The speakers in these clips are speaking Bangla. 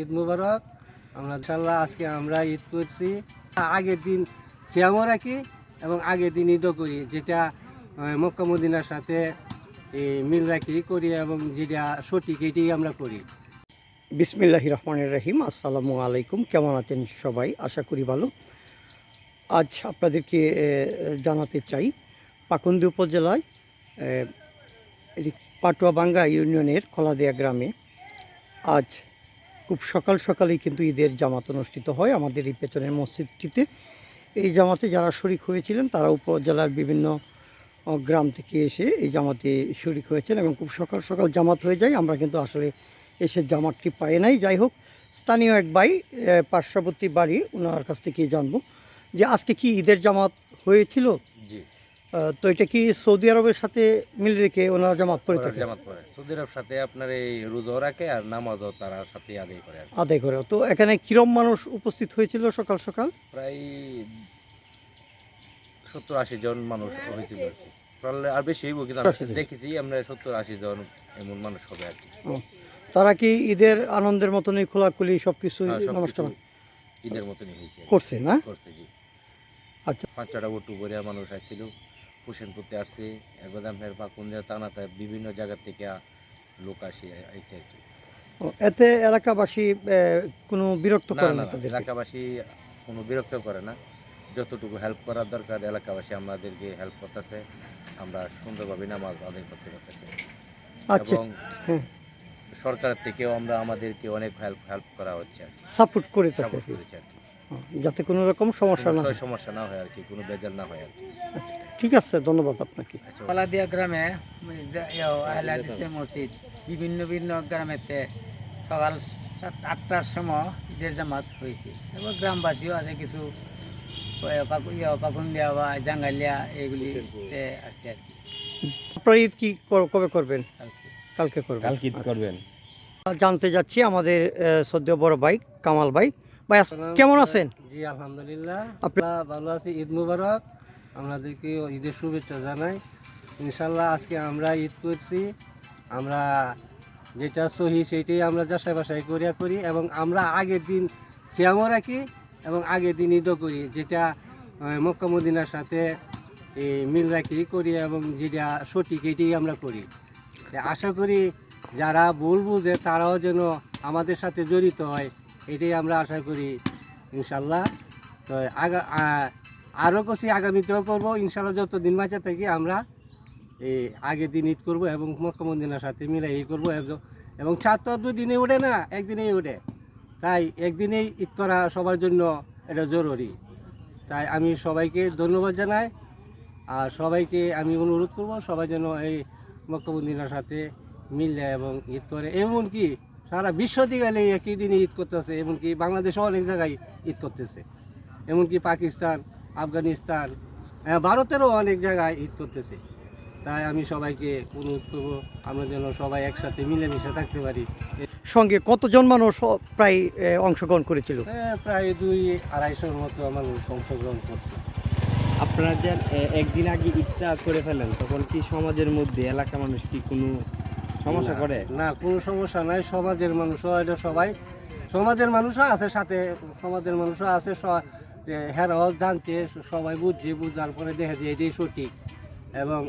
ঈদ মুবারক। আমরা ইনশাল্লাহ আজকে আমরা ঈদ করছি। আগের দিন সিয়ামও রাখি এবং আগের দিন ঈদও করি যেটা আহ, মক্কা মদিনার সাথে মিল রাখি করি এবং যেটা সঠিক এটি আমরা করি। বিসমিল্লাহ রহমানের রহিম আসসালামু আলাইকুম। কেমন আছেন সবাই? আশা করি ভালো। আজ আপনাদেরকে জানাতে চাই পাকুন্দি উপজেলায় পাটুয়াবাঙ্গা ইউনিয়নের খলাদিয়া গ্রামে আজ খুব সকাল সকালেই কিন্তু ঈদের জামাত অনুষ্ঠিত হয় আমাদের এই পেছনের মসজিদটিতে। এই জামাতে যারা শরিক হয়েছিলেন, তারা উপজেলার বিভিন্ন গ্রাম থেকে এসে এই জামাতে শরিক হয়েছেন এবং খুব সকাল সকাল জামাত হয়ে যায়। আমরা কিন্তু আসলে এসে জামাতটি পাই নাই। যাই হোক, স্থানীয় এক ভাই পার্শ্ববর্তী বাড়ি ওনার কাছ থেকে জানব যে আজকে কি ঈদের জামাত হয়েছিল? জি। তো এটা কি সৌদি আরবের সাথে মিল রেখে ওনারা জামাত করে থাকে? জামাত পড়ে সৌদি আরব সাথে আপনার এই রোজাও রাখে আর নামাজও তারা সাথে আদায় করে আদায় করে। তো এখানে কিরম মানুষ উপস্থিত হয়েছিল সকাল সকাল? প্রায় সত্তর আশি জন মানুষ হয়েছিল আর কি। তাহলে আর বেশি হইব কিন্তু আমি 80 জন। দেখেছি আমরা সত্তর আশি জন এমন মানুষ হবে আর কি। তারা কি ঈদের আনন্দের মতনই খোলাখুলি সব কিছু হ্যাঁ, ঈদের মতনই হয়েছে। করছে না? করছে জি। আচ্ছা। পাঁচ ছটা বটু বরিয়া মানুষ আসছিল। হোসেনপুরতে আসছে। একবার আপনার পাকুন্দিয়া টানাতে বিভিন্ন জায়গা থেকে লোক আসে আইছে আর কি। এতে এলাকাবাসী কোনো বিরক্ত করে না এলাকাবাসী কোনো বিরক্ত করে না। যতটুকু হেল্প করার দরকার এলাকাবাসী আমাদেরকে হেল্প করতেছে। আমরা সুন্দরভাবে নামাজ আদায় করতে পারতেছি। আচ্ছা। এবং সরকার থেকেও আমরা আমাদেরকে অনেক হেল্প হেল্প করা হচ্ছে সাপোর্ট করে সাপোর্ট করেছে আর কি। যাতে কোনো রকম সমস্যা না হয়। সমস্যা না হয় আর কি কোনো বেজাল না হয় আর কি। আচ্ছা, ঠিক আছে ধন্যবাদ আপনাকে। আচ্ছা পালাদিয়া গ্রামে আহলে মসজিদ বিভিন্ন বিভিন্ন গ্রামেতে সকাল সাত আটটার সময় ঈদের জামাত হয়েছে। এবং গ্রামবাসীও আছে কিছু পাকুন্দিয়া বা জাঙ্গালিয়া এগুলিতে আসছে আর কি। আপনারা ঈদ কি কবে করবেন? কালকে। করবেন। কালকে ঈদ আচ্ছা। করবেন। জানতে যাচ্ছি আমাদের সদ্য বড় ভাই কামাল ভাই। ভাই কেমন আছেন? জি আলহামদুলিল্লাহ। আপনি- ভালো আছি ঈদ মুবারক। আপনাদেরকে ঈদের শুভেচ্ছা জানাই। ইনশাল্লাহ আজকে আমরা ঈদ করছি। আমরা যেটা সহি সেইটাই আমরা যাচাই বাসাই করিয়া করি এবং আমরা আগের দিন সিয়ামও রাখি এবং আগের দিন ঈদও করি যেটা মক্কা মদিনার সাথে মিল রাখি করি এবং যেটা সঠিক এটাই আমরা করি। আশা করি যারা ভুল বুঝে তারাও যেন আমাদের সাথে জড়িত হয়। এটাই আমরা আশা করি, ইনশাল্লাহ। তো আরও করছি আগামীতেও করব। ইনশাল্লাহ যত দিন বাঁচা থাকি আমরা এই আগের দিন ঈদ করব এবং মক্কামন্দিনের সাথে মিলে ঈদ করব এবং তো দুই দিনে ওঠে না, একদিনেই ওঠে তাই একদিনেই ঈদ করা সবার জন্য এটা জরুরি। তাই আমি সবাইকে ধন্যবাদ জানাই। আর সবাইকে আমি অনুরোধ করব সবাই যেন এই মক্কামন্দিনের সাথে মিলে এবং ঈদ করে। এমনকি সারা বিশ্ব দিকে একই দিনে ঈদ করতেছে এমনকি বাংলাদেশও অনেক জায়গায় ঈদ করতেছে। এমনকি পাকিস্তান আফগানিস্তান হ্যাঁ, ভারতেরও অনেক জায়গায় ঈদ করতেছে। তাই আমি সবাইকে অনুরোধ করব আমরা যেন সবাই একসাথে মিলেমিশে থাকতে পারি। সঙ্গে কতজন মানুষ প্রায় অংশগ্রহণ করেছিল? হ্যাঁ, প্রায় দুই আড়াইশোর মতো মানুষ অংশগ্রহণ করছে। আপনারা যে একদিন আগে ঈদটা করে ফেলেন তখন কি সমাজের মধ্যে এলাকা মানুষ কি কোনো সমস্যা করে? না কোনো সমস্যা নাই সমাজের মানুষও এটা সবাই। সমাজের মানুষও আছে সাথে সমাজের মানুষও আছে হেরাও জানছে সবাই বুঝছে বুঝার পরে দেখে যে এটাই সঠিক এবং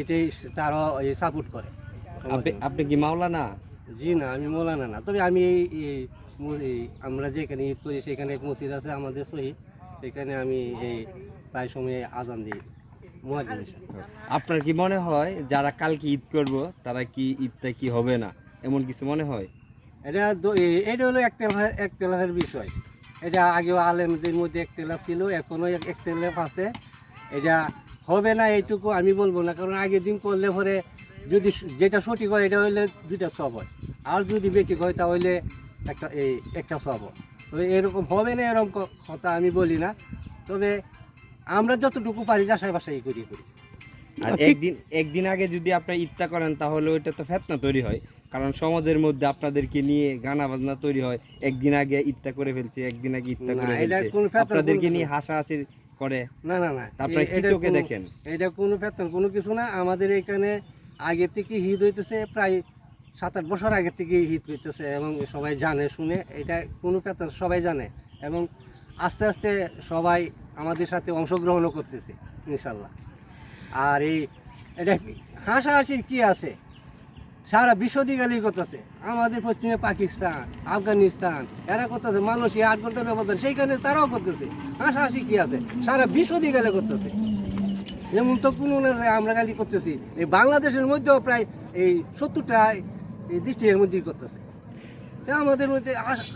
এটাই তারাও সাপোর্ট করে আপনি আপনি কি মাওলা না জি না আমি মোলানা না। তবে আমি এই আমরা যেখানে ঈদ করি সেখানে এক মসজিদ আছে আমাদের সহি সেখানে আমি এই প্রায় সময় আজান দিই। আপনার কি মনে হয় যারা কালকে ঈদ করব, তারা কি ঈদটা কি হবে না? এমন কিছু মনে হয়? এটা এটা হলো একতেলাফের একতেলাফের বিষয়। এটা আগেও আলেমদের মধ্যে একতেলাফ ছিল, এখনও এক- একতেলাফ আছে। এটা হবে না এইটুকু আমি বলব না, কারণ আগের দিন করলে পরে যদি যেটা সঠিক হয়, এটা হইলে দুইটা সব হয়। আর যদি বেঠিক হয়, তাহলে একটা, এই একটা সব হয়। তবে এরকম হবে না, এরকম কথা আমি বলি না। তবে আমরা যতটুকু পারি যাচাই বাসাই করি করি। আর একদিন একদিন আগে যদি আপনারা ঈদটা করেন তাহলে ওইটা তো ফেতনা তৈরি হয়। কারণ সমাজের মধ্যে আপনাদেরকে নিয়ে গানা বাজনা তৈরি হয়। একদিন আগে ঈদটা করে ফেলছে একদিন আগে না, করে এটা ফেলছে। কোনো ফেতনা আপনাদেরকে নিয়ে। হাসাহাসি করে। না না না তা আপনারা কি এটা চোখে দেখেন? এটা কোনো বেতন কোনো কিছু না। আমাদের এখানে আগে থেকে ঈদ হইতেছে প্রায় সাত আট বছর আগে থেকে হিট করতেছে এবং সবাই জানে শুনে। এটা কোনো পেতন সবাই জানে। এবং আস্তে আস্তে সবাই আমাদের সাথে অংশগ্রহণও করতেছে, ইনশাল্লাহ। আর এই, এটা হাসাহাসির কি আছে? সারা বিশ্ব দিগালি করতেছে। আমাদের পশ্চিমে পাকিস্তান, আফগানিস্তান, এরা করতেছে, মালয়েশিয়া, আট ঘণ্টা ব্যবধান, সেইখানে তারাও করতেছে। হাসাহাসি কি আছে? সারা বিশ্ব দিগালে করতেছে। যেমন তো কোনো না আমরা গালি করতেছি। এই বাংলাদেশের মধ্যেও প্রায় এই সত্তরটা এই ডিস্ট্রিক্টের মধ্যেই করতেছে। আমাদের মধ্যে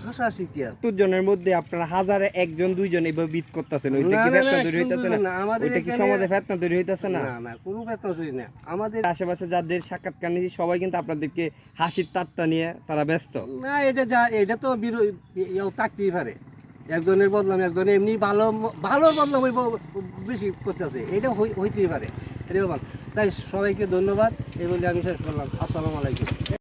হাসাহাসি কি আছে সত্তর জনের মধ্যে আপনারা হাজারে একজন দুইজন এইভাবে বিট করতেছেন। ওইটা কি ফেতনা তৈরি হইতেছে না? আমাদের ওইটা কি সমাজে ফেতনা তৈরি হইতেছে না? না না কোনো বেতন চুরি না। আমাদের আশেপাশে যাদের সাক্ষাৎকার নিয়েছি সবাই কিন্তু আপনাদেরকে হাসির তাত্তা নিয়ে তারা ব্যস্ত। না এটা যা এটা তো বিরো ইয়েও থাকতেই পারে। একজনের বদলাম একজন এমনি ভালো ভালোর বদলাম ওই বেশি করতেছে। এটা হইতেই পারে। এটা তাই সবাইকে ধন্যবাদ। এই বলে আমি শেষ করলাম। আসসালামু আলাইকুম।